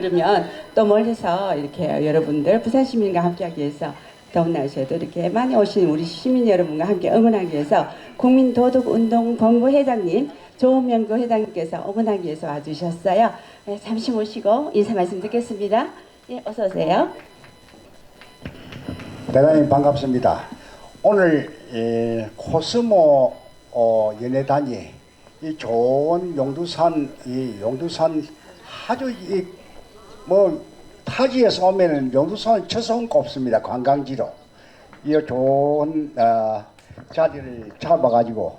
그러면 또 멀리서 이렇게 여러분들 부산 시민과 함께하기 위해서 더운 날씨에도 이렇게 많이 오신 우리 시민 여러분과 함께 응원하기 위해서 국민도덕운동본부 회장님 조명구 회장님께서 응원하기 위해서 와주셨어요. 네, 잠시 모시고 인사 말씀 듣겠습니다. 예, 어서 오세요. 대단히 반갑습니다. 오늘 에, 코스모 어, 연예단이 이 좋은 용두산 이 용두산 아주 이 뭐 타지에서 오면은 용두산 최소한 꼽습니다 관광지로 이 좋은 어, 자리를 잡아가지고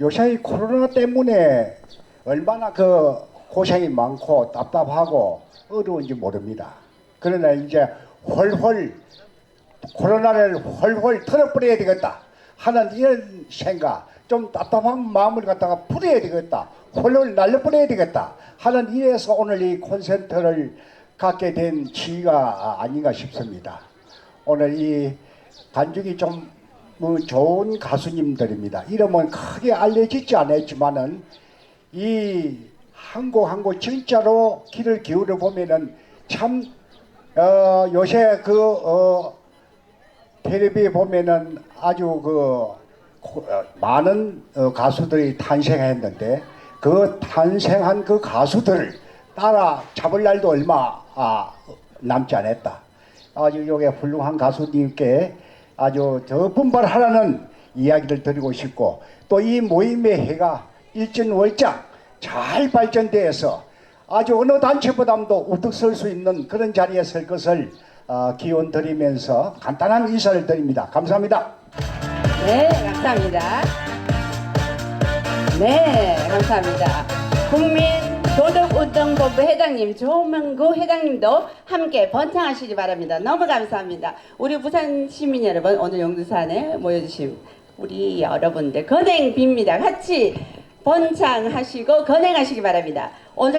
요새 이 코로나 때문에 얼마나 그 고생이 많고 답답하고 어려운지 모릅니다. 그러나 이제 훨훨 코로나를 훨훨 털어버려야 되겠다 하는 이런 생각 좀 답답한 마음을 갖다가 풀어야 되겠다. 홀로 날려버려야 되겠다. 하는 이래서 오늘 이 콘센트를 갖게 된 지가 아닌가 싶습니다. 오늘 이 간죽이 좀뭐 좋은 가수님들입니다. 이름은 크게 알려지지 않았지만은 이 한곡 한 곡 진짜로 귀를 기울여 보면은 참 어, 요새 그 어, 텔레비에 보면은 아주 그 많은 어, 가수들이 탄생했는데 그 탄생한 그 가수들을 따라 잡을 날도 얼마 아, 남지 않았다. 아주 요게 훌륭한 가수님께 아주 더 분발하라는 이야기를 드리고 싶고 또 이 모임의 해가 일진월장 잘 발전돼서 아주 어느 단체보다도 우뚝 설 수 있는 그런 자리에 설 것을 어, 기원 드리면서 간단한 인사를 드립니다. 감사합니다. 네, 감사합니다. 네, 감사합니다. 국민 도덕운동본부 회장님 조명구 회장님도 함께 번창하시기 바랍니다. 너무 감사합니다. 우리 부산 시민 여러분 오늘 용두산에 모여주신 우리 여러분들 건행 빕니다. 같이 번창하시고 건행하시기 바랍니다. 오늘